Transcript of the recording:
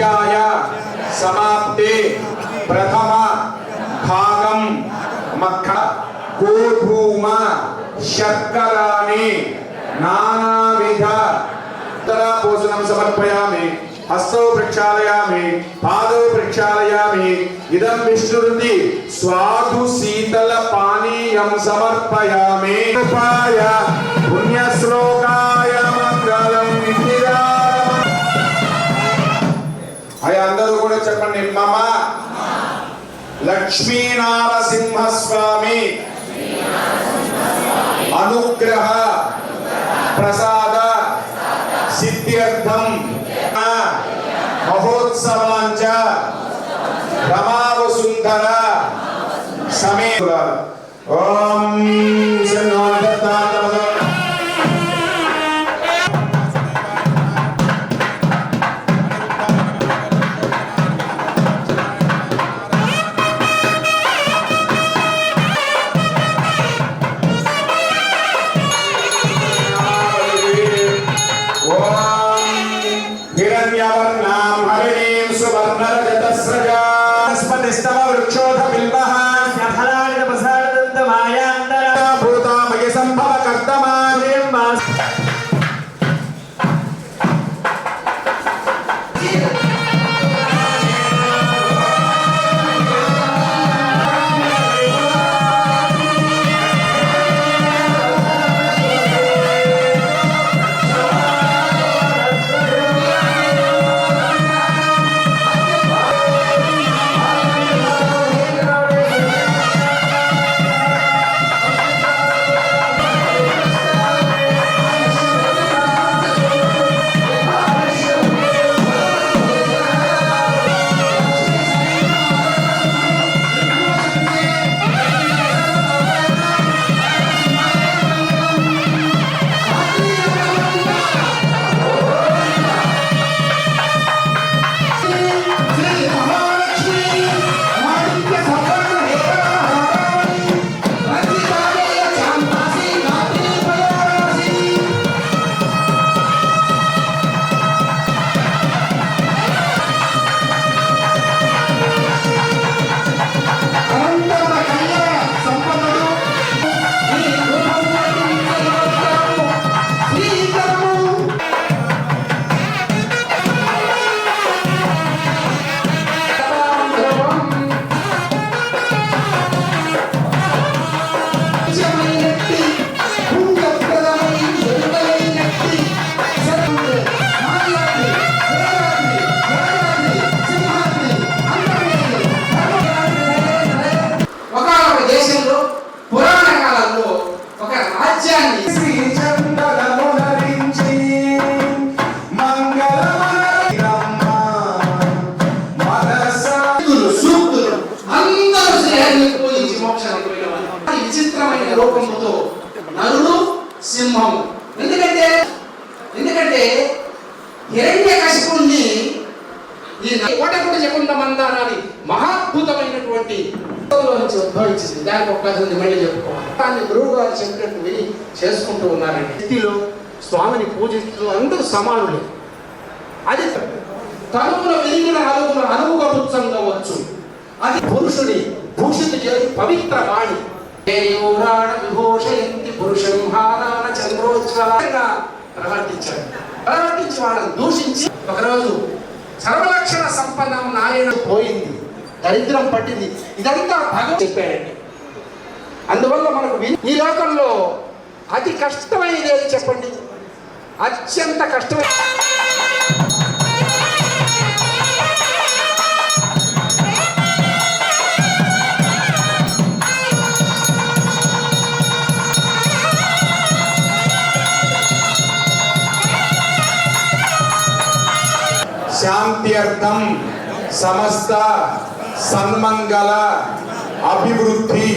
అధ్యాయ సమాప్తే ప్రథమ భాగం మక్క గోధూమ శర్కరాని నానావిధ ఉత్తరాపోషణం సమర్పయామి హస్తౌ ప్రక్షాళయామి పాదౌ ప్రక్షాళయామి ఇదం విష్ణురుది స్వాదు శీతల పానీయం సమర్పయామి ఉపాయ చెప్పండి మమ. లక్ష్మీనారసింహస్వామి. అనుగ్రహ ప్రసాద సిద్ధ్యర్థం మహోత్సవాంచ రమావసుందర సమే ఓం. అందరూ శ్రేయాన్ని మోక్షానికి విచిత్రమైన రూపముతో నరుడు సింహము ఎందుకంటే ఎందుకంటే హిరణ్య కశిపుణ్ణి ఈ కోటకుడు చెకుండ మందారాన్ని మహాద్భుతమైనటువంటి ఉద్భవించింది దానికి ఒక ఉంది మళ్ళీ చెప్పుకోవాలి దాన్ని గురువు గారు చెప్పినట్టు విని చేసుకుంటూ ఉన్నారండి వ్యక్తిలో స్వామిని పూజిస్తూ అందరూ సమానులే అది తనువుల వెలిగిన అలుగున అనువుగా వచ్చు అది పురుషుడి భూషిత చేసి పవిత్ర వాణి కేయూరాణ విభూషయంతి పురుషం హారాన చంద్రోజ్వలంగా ప్రవర్తించాడు. ప్రవర్తించి వాళ్ళని దూషించి ఒకరోజు సర్వలక్షణ సంపన్నం నారాయణ పోయింది. దరిద్రం పట్టింది. ఇదంతా భగవంతుడు చెప్పాడండి. అందువల్ల మనకు ఈ లోకంలో అతి కష్టమైనది ఏది చెప్పండి? అత్యంత కష్టమైన శాంత్యర్థం సమస్త సన్మంగళ అభివృద్ధి.